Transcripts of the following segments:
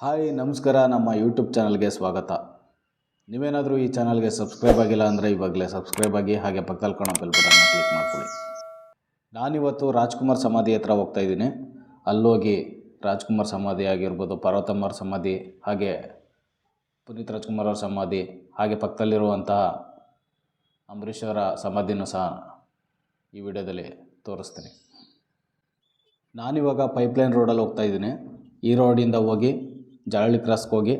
Hi, ನಮಸ್ಕಾರ. ನಮ್ಮ YouTube ಚಾನಲ್ಗೆ ಸ್ವಾಗತ. ನೀವೇನಾದರೂ ಈ ಚಾನಲ್ಗೆ ಸಬ್ಸ್ಕ್ರೈಬ್ ಆಗಿಲ್ಲ ಅಂದರೆ ಇವಾಗಲೇ ಸಬ್ಸ್ಕ್ರೈಬ್ ಆಗಿ ಹಾಗೆ ಪಕ್ಕದಲ್ಲಿ ಕಾಣೋ ಬೆಲ್ ಬಟನ್ನ ಕ್ಲಿಕ್ ಮಾಡ್ಕೊಳ್ಳಿ. ನಾನಿವತ್ತು ರಾಜ್ಕುಮಾರ್ ಸಮಾಧಿ ಹತ್ರ ಹೋಗ್ತಾ ಇದ್ದೀನಿ. ಅಲ್ಲೋಗಿ ರಾಜ್ಕುಮಾರ್ ಸಮಾಧಿ ಆಗಿರ್ಬೋದು, ಪಾರ್ವತಮ್ಮವ್ರ ಸಮಾಧಿ, ಹಾಗೆ ಪುನೀತ್ ರಾಜ್ಕುಮಾರ್ ಅವರ ಸಮಾಧಿ, ಹಾಗೆ ಪಕ್ಕದಲ್ಲಿರುವಂತಹ ಅಂಬರೀಷ್ ಅವರ ಸಮಾಧಿನೂ ಸಹ ಈ ವಿಡಿಯೋದಲ್ಲಿ ತೋರಿಸ್ತೀನಿ. ನಾನಿವಾಗ ಪೈಪ್ಲೈನ್ ರೋಡಲ್ಲಿ ಹೋಗ್ತಾ ಇದ್ದೀನಿ. ಈ ರೋಡಿಂದ ಹೋಗಿ ಜಳಹಳ್ಳಿ ಕ್ರಾಸ್ಗೆ ಹೋಗಿ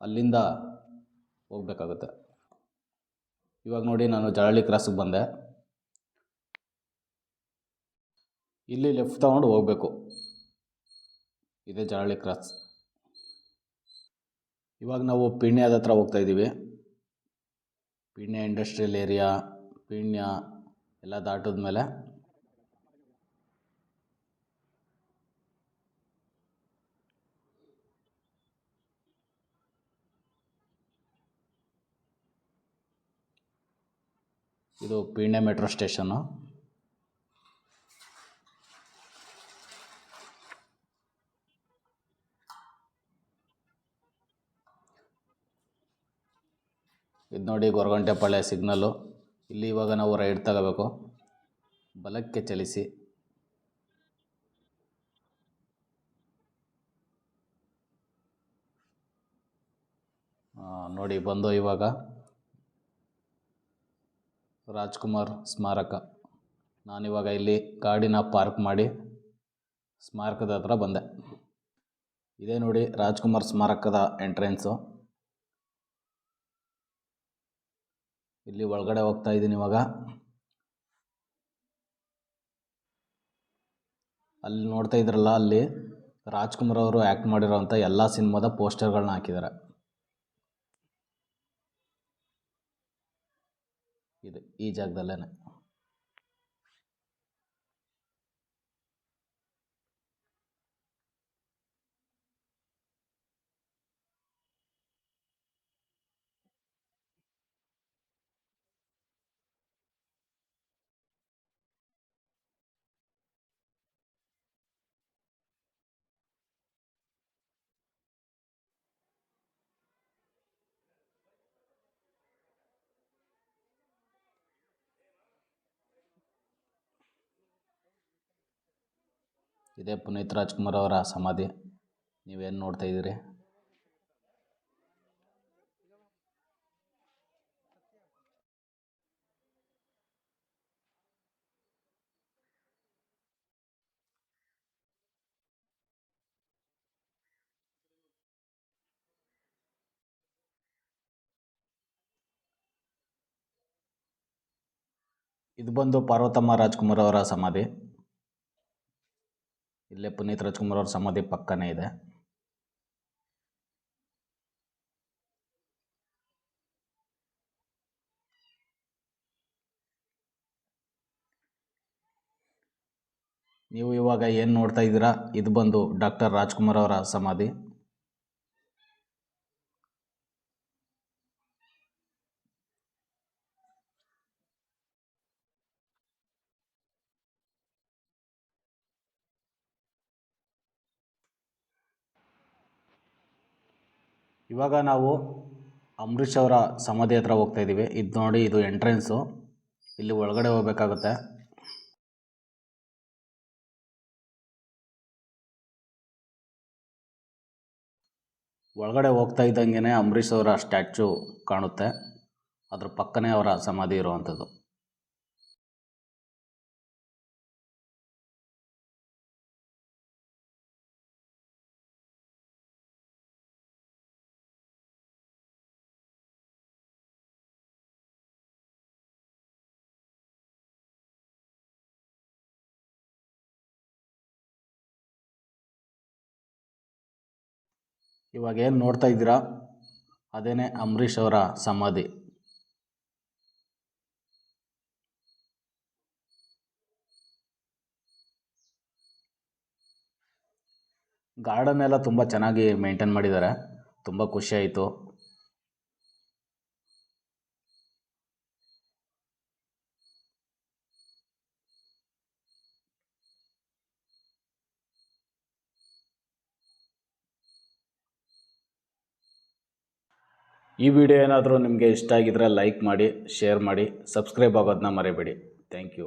ಅಲ್ಲಿಂದ ಹೋಗಬೇಕಾಗುತ್ತೆ. ಇವಾಗ ನೋಡಿ ನಾನು ಜಳಹಳ್ಳಿ ಕ್ರಾಸ್ಗೆ ಬಂದೆ. ಇಲ್ಲಿ ಲೆಫ್ಟ್ ತಗೊಂಡು ಹೋಗಬೇಕು. ಇದೇ ಜಳಹಳ್ಳಿ ಕ್ರಾಸ್. ಇವಾಗ ನಾವು ಪೀಣ್ಯದ ಹತ್ರ ಹೋಗ್ತಾ ಇದ್ದೀವಿ. ಪೀಣ್ಯ ಇಂಡಸ್ಟ್ರಿಯಲ್ ಏರಿಯಾ ಪೀಣ್ಯ ಎಲ್ಲ ದಾಟಿದ ಮೇಲೆ ಇದು ಪೀಣ್ಯ ಮೆಟ್ರೋ ಸ್ಟೇಷನ್ನು. ಇದು ನೋಡಿ ಗೊರಗುಂಟೆಪಾಳ್ಯ ಸಿಗ್ನಲ್ಲು. ಇಲ್ಲಿ ಇವಾಗ ನಾವು ರೈಡ್ ತಗೋಬೇಕು. ಬಲಕ್ಕೆ ಚಲಿಸಿ. ನೋಡಿ ಬಂದು ಇವಾಗ. ರಾಜ್ಕುಮಾರ್ ಸ್ಮಾರಕ. ನಾನಿವಾಗ ಇಲ್ಲಿ ಕಾಡಿನ ಪಾರ್ಕ್ ಮಾಡಿ ಸ್ಮಾರಕದ ಹತ್ರ ಬಂದೆ. ಇದೇ ನೋಡಿ ರಾಜ್ಕುಮಾರ್ ಸ್ಮಾರಕದ ಎಂಟ್ರೆನ್ಸು. ಇಲ್ಲಿ ಒಳಗಡೆ ಹೋಗ್ತಾ ಇದ್ದೀನಿ ಇವಾಗ. ಅಲ್ಲಿ ನೋಡ್ತಾ ಇದ್ರಲ್ಲ ಅಲ್ಲಿ ರಾಜ್ಕುಮಾರ್ ಅವರು ಆ್ಯಕ್ಟ್ ಮಾಡಿರೋವಂಥ ಎಲ್ಲ ಸಿನಿಮಾದ ಪೋಸ್ಟರ್ಗಳನ್ನ ಹಾಕಿದ್ದಾರೆ. ಇದು ಇದೇ ಪುನೀತ್ ರಾಜ್ಕುಮಾರ್ ಅವರ ಸಮಾಧಿ. ನೀವೇನು ನೋಡ್ತಾ ಇದ್ದೀರಿ? ಇದು ಬಂದು ಪಾರ್ವತಮ್ಮ ರಾಜ್ಕುಮಾರ್ ಅವರ ಸಮಾಧಿ. ಇಲ್ಲೇ ಪುನೀತ್ ರಾಜ್ಕುಮಾರ್ ಅವ್ರ ಸಮಾಧಿ ಪಕ್ಕನೇ ಇದೆ. ನೀವು ಇವಾಗ ಏನು ನೋಡ್ತಾ ಇದ್ದೀರಾ? ಇದು ಬಂದು ಡಾಕ್ಟರ್ ರಾಜ್ಕುಮಾರ್ ಅವರ ಸಮಾಧಿ. ಇವಾಗ ನಾವು ಅಂಬರೀಷ್ ಅವರ ಸಮಾಧಿ ಹತ್ರ ಹೋಗ್ತಾ ಇದ್ದೀವಿ ಇದು ನೋಡಿ, ಇದು ಎಂಟ್ರೆನ್ಸು ಇಲ್ಲಿ ಒಳಗಡೆ ಹೋಗಬೇಕಾಗುತ್ತೆ. ಒಳಗಡೆ ಹೋಗ್ತಾ ಇದ್ದಂಗೆ ಅಂಬರೀಷ್ ಅವರ ಸ್ಟ್ಯಾಚು ಕಾಣುತ್ತೆ. ಅದ್ರ ಪಕ್ಕನೇ ಅವರ ಸಮಾಧಿ ಇರುವಂಥದ್ದು. ಇವಾಗ ಏನು ನೋಡ್ತಾ ಇದ್ದೀರಾ? ಅದೇನೇ ಅಂಬರೀಷ್ ಅವರ ಸಮಾಧಿ. ಗಾರ್ಡನ್ ಎಲ್ಲ ತುಂಬ ಚೆನ್ನಾಗಿ ಮೇಂಟೈನ್ ಮಾಡಿದ್ದಾರೆ. ತುಂಬ ಖುಷಿ ಈ ವಿಡಿಯೋ ಏನಾದರೂ ನಿಮಗೆ ಇಷ್ಟ ಆಗಿದ್ರೆ ಲೈಕ್ ಮಾಡಿ ಶೇರ್ ಮಾಡಿ ಸಬ್ಸ್ಕ್ರೈಬ್ ಆಗೋದನ್ನ ಮರಿಬೇಡಿ. Thank you